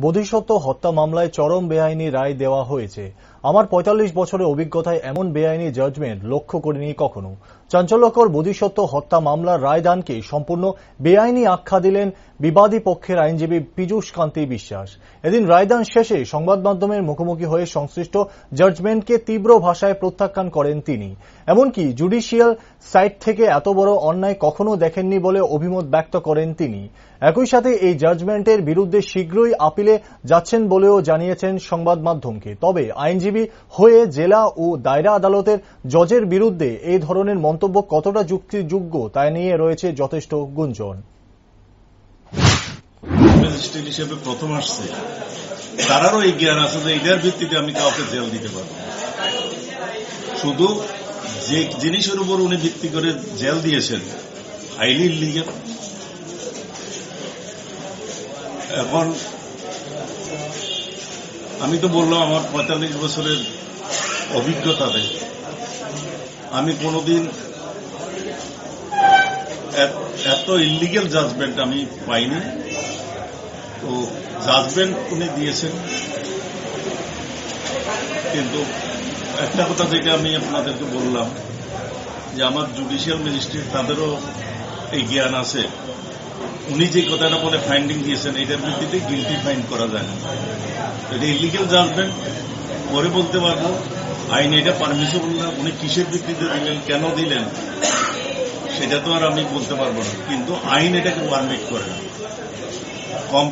বোধিসত্ত্ব হত্যা মামলায় চরম বেআইনি রায় দেওয়া হয়েছে। আমার পঁয়তাল্লিশ বছরের অভিজ্ঞতায় এমন বেআইনি জাজমেন্ট লক্ষ্য করিনি কখনো। চাঞ্চল্যকর বোধিসত্ত্ব হত্যা মামলার রায়দানকে সম্পূর্ণ বেআইনি আখ্যা দিলেন বিবাদী পক্ষের আইনজীবী পীযূষ কান্তি বিশ্বাস। এদিন রায়দান শেষে সংবাদ মাধ্যমের মুখোমুখি হয়ে সংশ্লিষ্ট জাজমেন্টকে তীব্র ভাষায় প্রত্যাখ্যান করেন তিনি। এমনকি জুডিশিয়াল সাইট থেকে এত বড় অন্যায় কখনো দেখেননি বলে অভিমত ব্যক্ত করেন তিনি। একই সাথে এই জাজমেন্টের বিরুদ্ধে শীঘ্রই আপিলে যাচ্ছেন বলেও জানিয়েছেন সংবাদ মাধ্যমকে। তবে আইনজীবী হয়ে জেলা ও দায়রা আদালতের জজের বিরুদ্ধে এই ধরনের মন্তব্য কতটা যুক্তিযোগ্য তা নিয়ে রয়েছে যথেষ্ট গুঞ্জন। হিসেবে প্রথম আসছে। তারারও এই জ্ঞান আছে যে এটার ভিত্তিতে আমি কাউকে জেল দিতে পারব শুধু যে জিনিসের উপর উনি ভিত্তি করে জেল দিয়েছেন হাইলি ইলিগেল। এখন আমি তো বললাম আমার পঁয়তাল্লিশ বছরের অভিজ্ঞতাতে, আমি কোনোদিন এত- ইলিগেল জাজমেন্ট আমি পাইনি। তো জাজমেন্ট উনি দিয়েছেন। কিন্তু একটা কথা যেটা আমি আপনাদেরকে বললাম, যে আমার জুডিশিয়াল ম্যাজিস্ট্রেট তাদেরও এই জ্ঞান আছে। উনি যে কথাটা বলে ফাইন্ডিং দিয়েছেন, এটার ভিত্তিতে গিলটি ফাইন্ড করা যায় না। এটা ইলিগেল জাজমেন্ট পরে বলতে পারব, আইন এটা পারমিসিবল না। উনি কিসের ভিত্তিতে দিলেন, কেন দিলেন? সেটা তো আর আমি বলতে পারব না। কিন্তু আইন এটাকে পারমিট করে না। কম